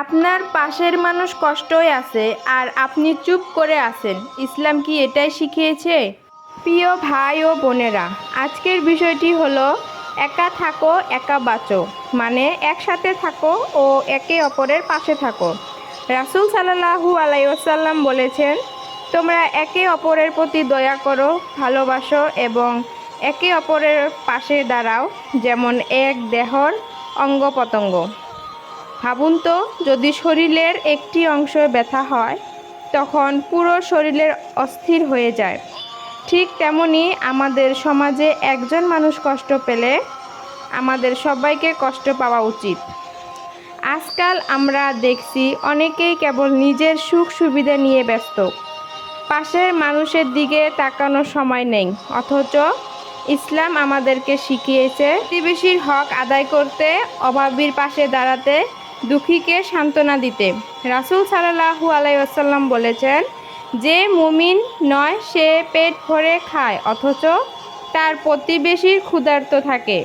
আপনার পাশের মানুষ কষ্টই আছে আর আপনি চুপ করে আছেন। ইসলাম কি এটাই শিখিয়েছে? প্রিয় ভাই ও বোনেরা, আজকের বিষয়টি হলো, একা থাকো, একা বাঁচো। মানে একসাথে থাকো ও একে অপরের পাশে থাকো। রাসুল সাল্লাহু আলাইসাল্লাম বলেছেন, তোমরা একে অপরের প্রতি দয়া করো, ভালোবাসো এবং একে অপরের পাশে দাঁড়াও, যেমন এক দেহর অঙ্গ প্রত্যঙ্গ ভাবুন তো, যদি শরীরের একটি অংশ ব্যথা হয়, তখন পুরো শরীরের অস্থির হয়ে যায়। ঠিক তেমনি আমাদের সমাজে একজন মানুষ কষ্ট পেলে আমাদের সবাইকে কষ্ট পাওয়া উচিত। আজকাল আমরা দেখছি অনেকেই কেবল নিজের সুখ সুবিধা নিয়ে ব্যস্ত। পাশের মানুষের দিকে তাকানোর সময় নেই, অথচ ইসলাম আমাদেরকে শিখিয়েছে, প্রতিবেশীর হক আদায় করতে, অভাবীর পাশে দাঁড়াতে দুঃখীকে সান্ত্বনা দিতে। রাসুল সাল্লাহু আলাইসাল্লাম বলেছেন, যে মুমিন নয়, সে পেট ভরে খায়, অথচ তার প্রতিবেশীর ক্ষুধার্ত থাকে।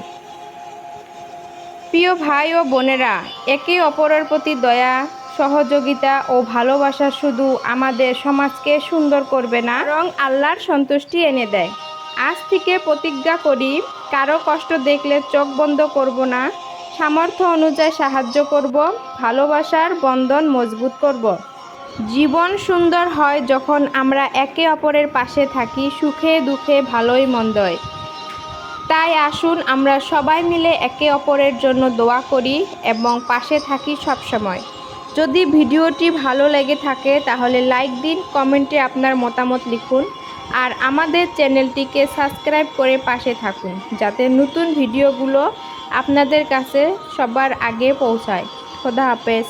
প্রিয় ভাই ও বোনেরা, একে অপরের প্রতি দয়া, সহযোগিতা ও ভালোবাসা শুধু আমাদের সমাজকে সুন্দর করবে না, বরং আল্লাহর সন্তুষ্টি এনে দেয়। আজ থেকে প্রতিজ্ঞা করি, কারও কষ্ট দেখলে চোখ বন্ধ করব না সামর্থ্য অনুযায়ী সাহায্য করব, ভালোবাসার বন্ধন মজবুত করব জীবন সুন্দর হয় যখন আমরা একে অপরের পাশে থাকি সুখে, দুঃখে, ভালোই মন্দয় তাই আসুন আমরা সবাই মিলে একে অপরের জন্য দোয়া করি এবং পাশে থাকি সব সময়। যদি ভিডিওটি ভালো লেগে থাকে তাহলে লাইক দিন, কমেন্টে আপনার মতামত লিখুন আর আমাদের চ্যানেলটিকে সাবস্ক্রাইব করে পাশে থাকুন যাতে নতুন ভিডিওগুলো আপনাদের কাছে সবার আগে পৌঁছায়। খোদা হাফেজ।